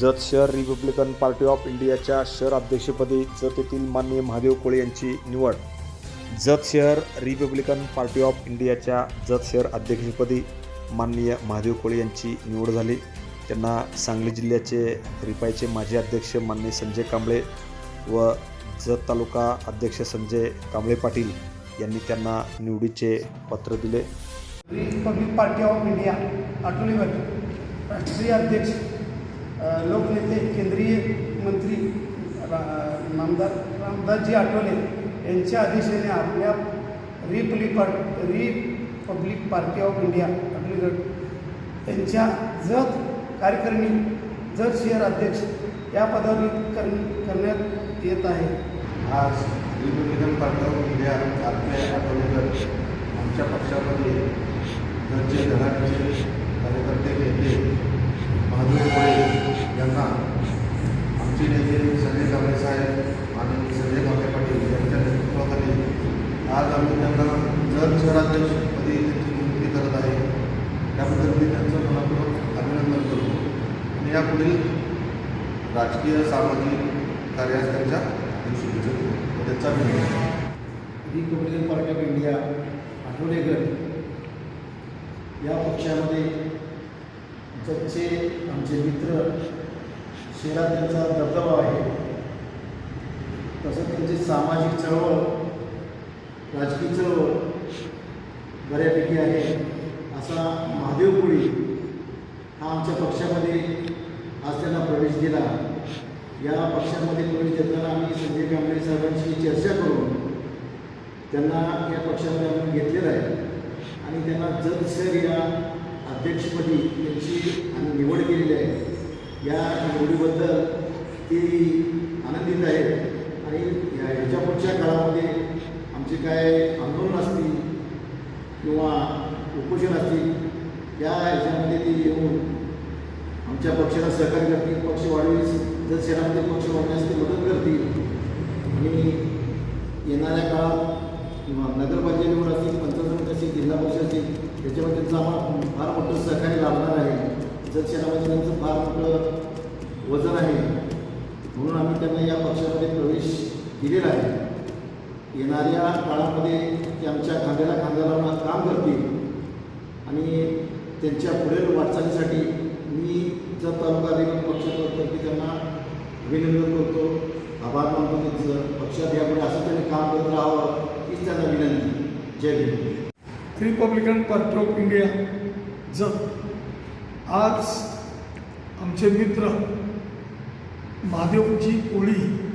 जत शहर Republican party of इंडियाच्या शहर अध्यक्षपदी जत येथील माननीय महादेव कोळे यांची निवड. जत शहर रिपब्लिकन पार्टी ऑफ इंडियाच्या जत शहर अध्यक्षपदी माननीय महादेव कोळे यांची निवड झाली. त्यांना सांगली जिल्ह्याचे रिपाईचे माजी अध्यक्ष माननीय संजय कांबळे व जत तालुका अध्यक्ष संजय कांबळे पाटील यांनी त्यांना निवडीचे पत्र दिले. रिपब्लिक पार्टी ऑफ इंडिया आठवलेवर राष्ट्रीय अध्यक्ष लोकनेते केंद्रीय मंत्री रामदार नामदार रामदासजी आठवले यांच्या आदेशाने आपल्या Republic part Republic Party of India अग्निगड यांच्या जत कार्यकारिणी जत शहर अध्यक्ष या पदावर कर करण्यात येत आहे. आज रिपब्लिकन पार्टी ऑफ इंडिया आपल्या आठवलेकर आमच्या पक्षामध्ये जतचे घराण्याचे कार्यकर्ते नेते महादेव कोळे यांना आमचे नेते संजय कांबळे साहेब आणि संजय कांबळे पाटील यांच्या नेतृत्वाखाली आज आम्ही त्यांना जर शहराध्यक्षपदी त्यांची नियुक्ती करत आहे त्याबद्दल मी त्यांचं मनापूर्वक अभिनंदन करतो. आणि यापुढील राजकीय सामाजिक कार्यास त्यांच्या हार्दिक शुभेच्छा देतो त्यांचा अभिनंदन. Republican Party of India Athawale या पक्षामध्ये जगचे आमचे मित्र शहरात त्यांचा दबदबा आहे. तसंच त्यांची सामाजिक चळवळ राजकीय चळवळ बऱ्यापैकी आहे. असा महादेव कोळी हा आमच्या पक्षामध्ये आज त्यांना प्रवेश दिला. या पक्षामध्ये प्रवेश देताना आम्ही संजय कांबळे साहेबांशी चर्चा करून त्यांना या पक्षामध्ये आपण घेतलेलं आहे. आणि त्यांना जत सर या अध्यक्षपदी त्यांची आम्ही निवड केलेली आहे. या निवडीबद्दल ती आनंदित आहेत. आणि या ह्याच्या पुढच्या काळामध्ये जे काय आंदोलन असतील किंवा उपोषण असतील या ह्याच्यामध्ये ते येऊन आमच्या पक्षाला सहकार्य करतील पक्ष वाढवीस जर शहरामध्ये पक्ष वाढण्यास ते मदत करतील. आणि येणाऱ्या काळात किंवा नगरपालिकेवर असतील पंचायत समिती असतील जिल्हा परिषद असतील त्याच्यामध्ये त्यांचं आम्हाला फार मोठं सहकार्य लाभणार आहे. जर शहरामध्ये त्यांचं फार मोठं वजन आहे म्हणून आम्ही त्यांना या पक्षामध्ये प्रवेश दिलेला आहे. येणाऱ्या काळामध्ये ते आमच्या खांद्याला खांदा लावून काम करतील. आणि त्यांच्या पुढील वाटचालीसाठी मी जर तालुका अधिकारी पक्षातर्फे त्यांना अभिनंदन करतो. आभार मानतो त्यांचं. पक्षात यापुढे असं त्यांनी काम करत राहावं हीच त्यांना विनंती. जय Bhim. Republican party of India जर आज आमचे मित्र महादेवजी कोळी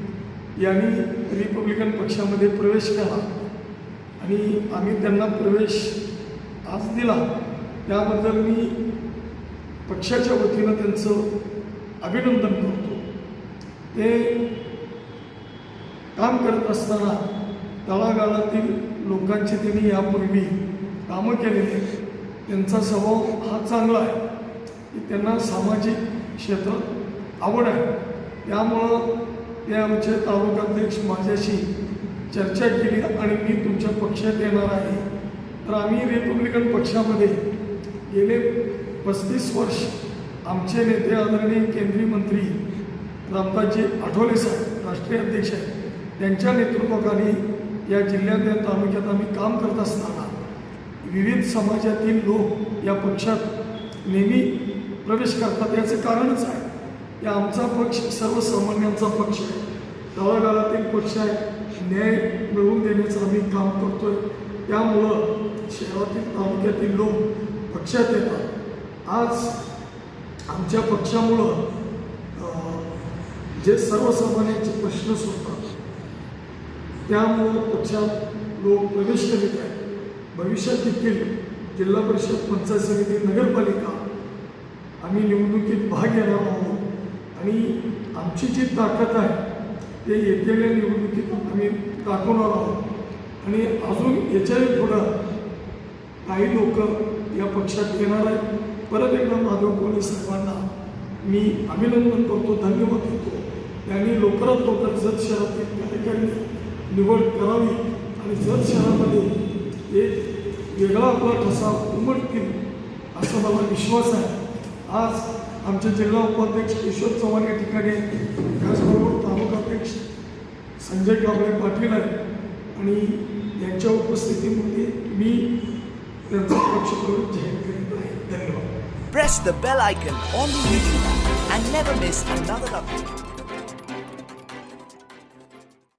यांनी रिपब्लिकन पक्षामध्ये प्रवेश केला. आणि आम्ही त्यांना प्रवेश आज दिला. त्याबद्दल मी पक्षाच्या वतीनं त्यांचं अभिनंदन करतो. ते काम करत असताना तळागाळातील लोकांची त्यांनी यापूर्वी कामं केलेली त्यांचा स्वभाव हा चांगला आहे. की त्यांना सामाजिक क्षेत्रात आवड आहे. त्यामुळं ते आमचे तालुकाध्यक्ष माझ्याशी चर्चा केली आणि मी तुमच्या पक्षात येणार आहे. तर आम्ही रिपब्लिकन पक्षामध्ये गेले पस्तीस वर्ष आमचे नेते आदरणीय केंद्रीय मंत्री रामदासजी आठवले साहेब राष्ट्रीय अध्यक्ष आहेत. त्यांच्या नेतृत्वाखाली या जिल्ह्यात या तालुक्यात आम्ही काम करत असताना विविध समाजातील लोक या पक्षात नेहमी प्रवेश करतात याचं कारणच आहे. की आमचा पक्ष सर्वसामान्यांचा पक्ष आहे तळागाळातील पक्ष आहे. न्याय मिळवून देण्याचं आम्ही काम करतो आहे त्यामुळं शहरातील तालुक्यातील लोक पक्षात येतात. आज आमच्या पक्षामुळं जे सर्वसामान्यांचे प्रश्न सुटतात त्यामुळं पक्षात लोक प्रवेश करीत आहेत. भविष्यात देखील जिल्हा परिषद पंचायत समिती नगरपालिका आम्ही निवडणुकीत भाग घेणार आहोत. आणि आमची जी ताकद आहे ते येतेल्या निवडणुकीतून आम्ही दाखवणार आहोत. आणि अजून याच्याही पुढं काही लोक या पक्षात येणार आहेत. परत एकदा माधव कोळे सर्वांना मी अभिनंदन करतो धन्यवाद देतो. त्यांनी लवकरात लवकर जत शहरातील कार्यकारिणी निवड करावी आणि जत शहरामध्ये एक वेगळा आपला ठसा उमटतील असा मला विश्वास आहे. आज आमचे जिल्हा उपाध्यक्ष किशोर चव्हाण या ठिकाणी त्याचबरोबर तालुकाध्यक्ष संजय कांबळे पाटील आहे आणि यांच्या उपस्थितीमध्ये मी त्यांचा पक्ष प्रवेश जाहीर करीत आहे. धन्यवाद. Press the bell icon on the YouTube and never miss another update.